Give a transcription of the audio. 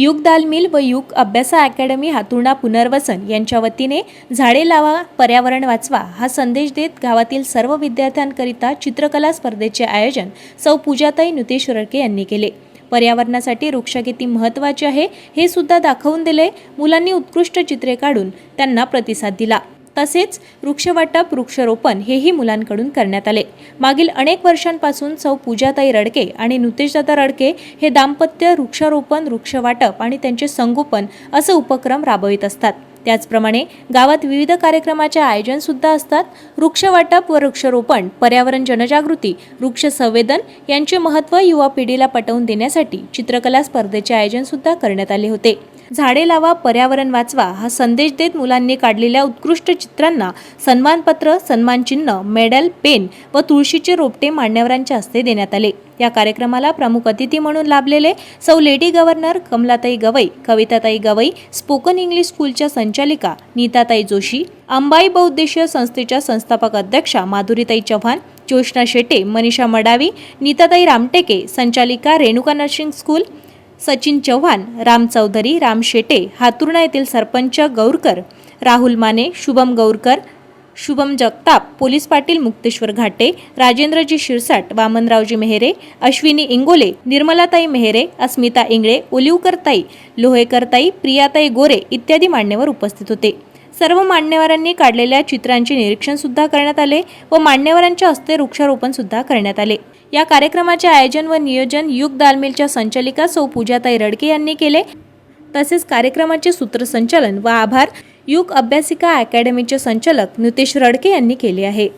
युग दालमिल व युग अभ्यासा अकॅडमी हातुर्णा पुनर्वसन यांच्या वतीने झाडे लावा पर्यावरण वाचवा हा संदेश देत गावातील सर्व विद्यार्थ्यांकरिता चित्रकला स्पर्धेचे आयोजन सौ पूजाताई नितेश रडके यांनी केले. पर्यावरणासाठी वृक्ष किती महत्त्वाचे आहे हे सुद्धा दाखवून दिले. मुलांनी उत्कृष्ट चित्रे काढून त्यांना प्रतिसाद दिला. तसेच वृक्षवाटप वृक्षारोपण हेही मुलांकडून करण्यात आले. मागील अनेक वर्षांपासून सौ पूजाताई रडके आणि नुतेशदादा रडके हे दाम्पत्य वृक्षारोपण वृक्षवाटप आणि त्यांचे संगोपन असे उपक्रम राबवित असतात. त्याचप्रमाणे गावात विविध कार्यक्रमाचे आयोजन सुद्धा असतात. वृक्षवाटप व वृक्षारोपण पर्यावरण जनजागृती वृक्ष संवेदन यांचे महत्त्व युवा पिढीला पटवून देण्यासाठी चित्रकला स्पर्धेचे आयोजन सुद्धा करण्यात आले होते. झाडे लावा पर्यावरण वाचवा हा संदेश देत मुलांनी काढलेल्या उत्कृष्ट चित्रांना सन्मानपत्र सन्मानचिन्ह मेडल पेन व तुळशीचे रोपटे मान्यवरांच्या हस्ते देण्यात आले. या कार्यक्रमाला प्रमुख अतिथी म्हणून लाभलेले सौ lady governor Kamalatai Gawai Kavitatai Gawai spoken English स्कूलच्या संचालिका नीताताई जोशी अंबाई बहुद्देशीय संस्थेच्या संस्थापक अध्यक्षा माधुरीताई चव्हाण ज्योष्णा शेटे मनीषा मडावी नीताताई रामटेके संचालिका रेणुका नर्सिंग स्कूल सचिन चव्हाण राम चौधरी राम शेटे हातुर्णा येथील सरपंच गौरकर राहुल माने शुभम गौरकर शुभम जगताप पोलीस पाटील मुक्तेश्वर घाटे राजेंद्रजी शिरसाट वामनरावजी मेहरे अश्विनी इंगोले निर्मलाताई मेहरे अस्मिता इंगळे ओलिवकरताई लोहेकरताई प्रियाताई गोरे इत्यादी मान्यवर उपस्थित होते. सर्व मान्यवरांनी काढलेल्या चित्रांचे निरीक्षण सुद्धा करण्यात आले व मान्यवरांच्या हस्ते वृक्षारोपण सुद्धा करण्यात आले. या कार्यक्रमाचे आयोजन व नियोजन युग दालमिलच्या संचालिका सौ पूजाताई रडके यांनी केले. तसेच कार्यक्रमाचे सूत्रसंचालन व आभार युग अभ्यासिका अकॅडमीचे संचालक नितेश रडके यांनी केले आहे.